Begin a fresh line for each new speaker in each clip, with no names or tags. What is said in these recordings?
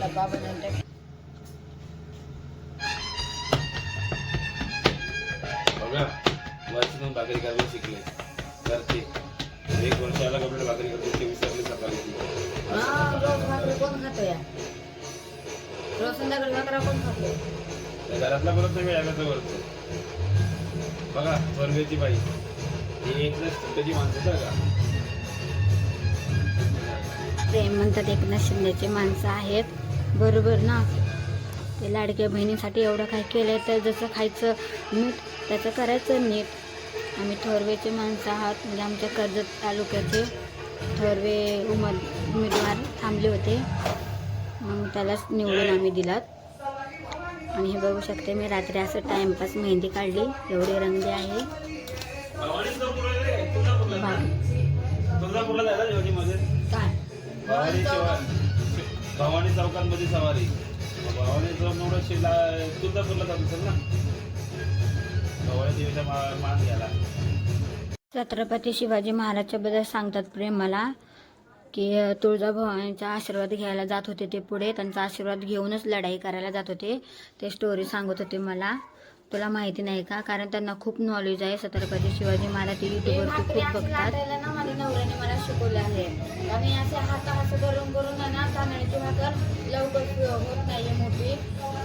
डब्बा बनवते
बघा वर्षातून भाकरी करायला शिकले. करते. एक वर्षाला कपडे भाकरी करते ते विसरले सकाळी.
रोज भाकरी कोण खातो या? रोज संध्याकाळी भाकरा कोण खातो.
त्या घरातला नाही वेळाचा वरतो? बघा स्वर्गाची बाई. ही माणसं का
म्हणतात एकनाथ शिंदेचे माणसं आहेत. बरोबर ना? ते लाडक्या बहिणीसाठी एवढं काय केलंय तर जसं खायचं नीट त्याचं करायचं नीट. आम्ही थोरवेचे माणसं आहात. म्हणजे आमच्या कर्जत तालुक्याचे थोरवे उमद उमेदवार थांबले होते. मग त्यालाच निवडून आम्ही दिलात. आणि हे बघू शकते मी रात्री असं टाइमपास मेहंदी काढली. एवढे रंगले आहे.
भवानी चौकांमध्ये सवारी. भवानी चौक एवढं शिला तुळजापूरला जात असेल ना? भवानी देवीचा मान घ्यायला.
छत्रपती शिवाजी महाराजच्या बद्दल सांगतात प्रेम मला की तुळजाभवानीचा आशीर्वाद घ्यायला जात होते ते पुढे. त्यांचा आशीर्वाद घेऊनच लढाई करायला जात होते. ते स्टोरी सांगत होते मला. तुला माहिती नाही का? कारण त्यांना खूप नॉलेज आहे. छत्रपती शिवाजी महाराज ते युट्यूबवर खूप बघतात. ना माझ्या नवऱ्याने मला शिकवले आहे. आणि असे हात असं करून करून ना तांदळाची भाकर लवकर होत नाहीये मोठी.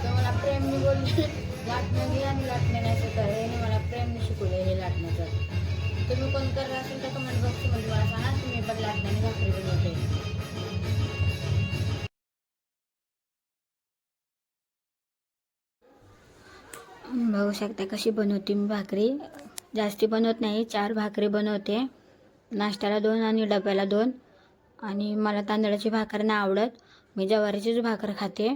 तर मला प्रेमने बोलले लाटणं घे आणि असं कर याने मला प्रेमने सांगा तुम्ही पण भाकरी बनवते बघू शकता कशी बनवते मी भाकरी. जास्ती बनवत नाही चार भाकरी बनवते. नाश्त्याला दोन आणि डब्याला दोन. आणि मला तांदळाची भाकर नाही आवडत. मी जवारीचीच भाकर खाते.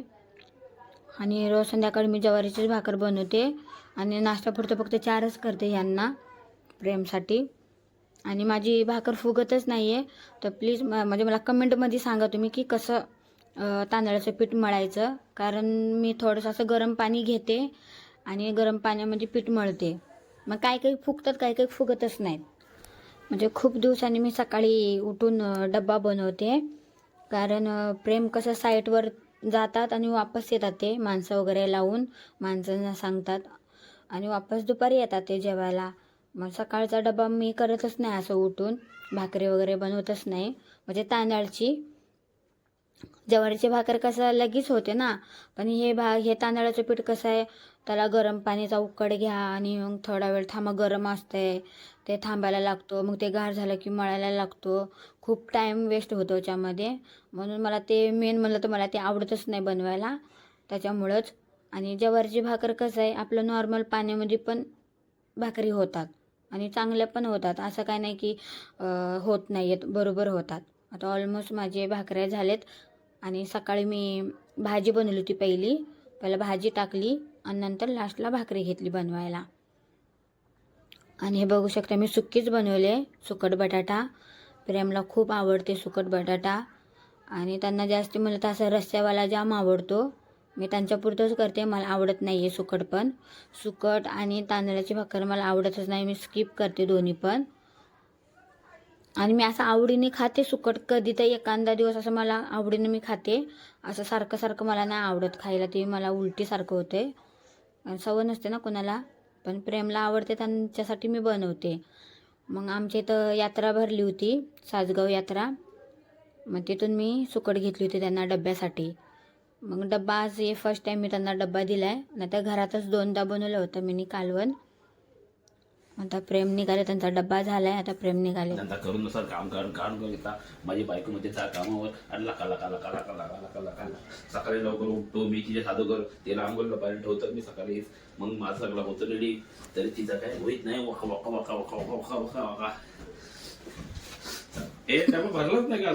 आणि रोज संध्याकाळी मी जवारीचीच भाकर बनवते. आणि नाश्त्यापुरतं फक्त चारच करते यांना प्रेमसाठी. आणि माझी भाकर फुगतच नाही आहे तर प्लीज म म्हणजे मला कमेंटमध्ये सांगा तुम्ही की कसं तांदळाचं पीठ मळायचं. कारण मी थोडंसं असं गरम पाणी घेते आणि गरम पाण्यामध्ये पीठ मळते. मग काही काही फुगतात काही काही फुगतच नाहीत. म्हणजे खूप दिवसांनी मी सकाळी उठून डब्बा बनवते. कारण प्रेम कसं साईटवर जातात आणि वापस येतात ते माणसं वगैरे लावून माणसांना सांगतात. आणि वापस दुपारी येतात ते जेवायला. मग सकाळचा डबा मी करतच नाही असं उठून. भाकरी वगैरे बनवतच नाही. म्हणजे तांदळाची. जवारीची भाकर कसं लगेच होते ना. पण हे भा हे तांदळाचं पीठ कसं आहे त्याला गरम पाण्याचा उकड घ्या आणि मग थोडा वेळ थांबा गरम असतंय. ते थांबायला लागतो. मग ते गार झालं की मळायला लागतो. खूप टाईम वेस्ट होतो त्याच्यामध्ये म्हणून मला ते मेन म्हणलं तर मला ते आवडतच नाही बनवायला. त्याच्यामुळंच. आणि जवारीची भाकर कसं आहे आपलं नॉर्मल पाण्यामध्ये पण भाकरी होतात. आणि चांगल्या पण होतात. असं काय नाही की होत नाही आहेत बरोबर होतात. आता ऑलमोस्ट माझे भाकऱ्या झालेत आणि सकाळी मी भाजी बनवली होती पहिली. पहिला भाजी टाकली आणि नंतर लास्टला भाकरी घेतली बनवायला. आणि हे बघू शकता मी सुक्कीच बनवले. सुकट बटाटा. प्रेमला खूप आवडते सुकट बटाटा. आणि त्यांना जास्ती म्हणलं तर असा रस्स्यावाला जाम आवडतो. मी त्यांच्यापुरतंच करते मला आवडत नाही आहे सुकट पण. सुकट आणि तांदळाची भाकर मला आवडतच नाही मी स्किप करते दोन्ही पण. आणि मी असं आवडीने खाते सुकट कधी तर एखादा दिवस असं मला आवडीने मी खाते. असं सारखं सारखं मला नाही आवडत खायला ते मला उलटीसारखं होते. आणि सवय नसते ना कोणाला पण प्रेमला आवडते त्यांच्यासाठी मी बनवते. मग आमच्या इथं यात्रा भरली होती सासगाव यात्रा. मग तिथून मी सुकट घेतली होती त्यांना डब्यासाठी. मग डब्बा आज हे फर्स्ट टाईम मी त्यांना डब्बा दिला आहे नाही तर घरातच दोनदा बनवलं होतं मी कालवण. आता प्रेम निघाले त्यांचा डब्बा झालाय आता प्रेम निघाले.
नंतर करून नुसार काम करून काम करून येता माझी बायको मध्ये जा कामावर. आणि लका लका लका लका लका लका लका सकाळी लवकर उठतो मी तिच्या साधू कर. तिला आंघोळला पाणी ठेवतात मी सकाळी मग माझं सगळं होतं रेडी तरी तिचा काय होईत नाही. वका वका वका वका वका वका वका वका हे त्यामुळे भरलंच नाही का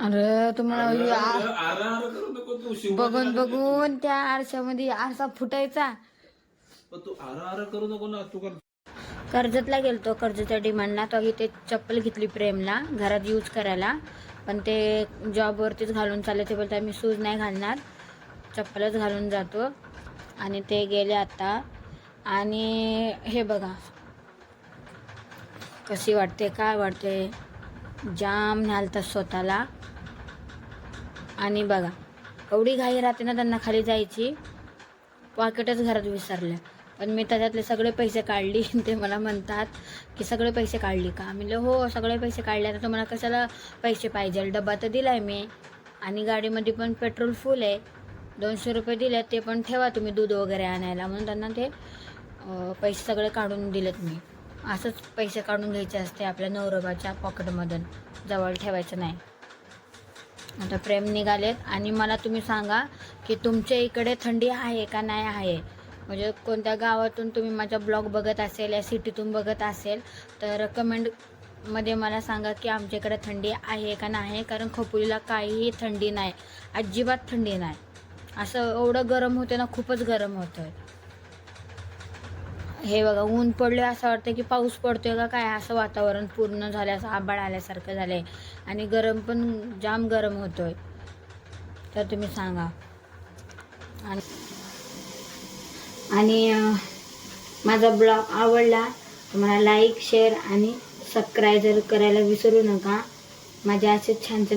अरे तुम्हाला
आरं आरं करू नको तू शिव
बघून बघून त्या आरशामध्ये आरसा फुटायचा.
पण तू आरं आरं करू नको ना तू कर.
कर्जतला गेलतो कर्जतच्या डिमांडला. तो इथे चप्पल घेतली प्रेमला घरात यूज करायला. पण ते जॉबवरतीच घालून चालले ते बोलतात मी शूज नाही घालणार. चप्पलच घालून जातो. आणि ते गेले आता. आणि हे बघा. कशी वाटते काय वाटते? जाम न्यालतात स्वतःला. आणि बघा एवढी घाई राहते ना त्यांना खाली जायची पॉकेटच घरात विसरलं पण मी त्याच्यातले सगळे पैसे काढली ते मला म्हणतात की सगळे पैसे काढली का? म्हणलं हो सगळे पैसे काढले आता तुम्हाला कशाला पैसे पाहिजे? डबा तर दिला आहे मी. आणि गाडीमध्ये पण पेट्रोल फुल आहे. दोनशे रुपये दिले ते पण ठेवा तुम्ही दूध वगैरे आणायला. म्हणून त्यांना ते पैसे सगळे काढून दिलेत मी. असंच पैसे काढून घ्यायचे असते आपल्या नवरोबाच्या पॉकेटमधून जवळ ठेवायचं नाही. आता प्रेम निघालेत. आणि मला तुम्ही सांगा की तुमच्या इकडे थंडी आहे का नाही आहे? म्हणजे कोणत्या गावातून तुम्ही माझा ब्लॉग बघत असेल या सिटीतून बघत असेल तर कमेंटमध्ये मला सांगा की आमच्या इकडे थंडी आहे का नाही? कारण खोपोलीला काहीही थंडी नाही. अजिबात थंडी नाही. असं एवढं गरम होते ना खूपच गरम होतं हे बघा ऊन पडले असं वाटतं की पाऊस पडतोय का काय? असं वातावरण पूर्ण झालं असं आबाळ आल्यासारखं झालंय. आणि गरम पण जाम गरम होतोय. तर तुम्ही सांगा. आणि माझा ब्लॉग आवडला तर मला लाईक शेअर आणि सबस्क्राईब करायला विसरू नका. माझे असे छान छान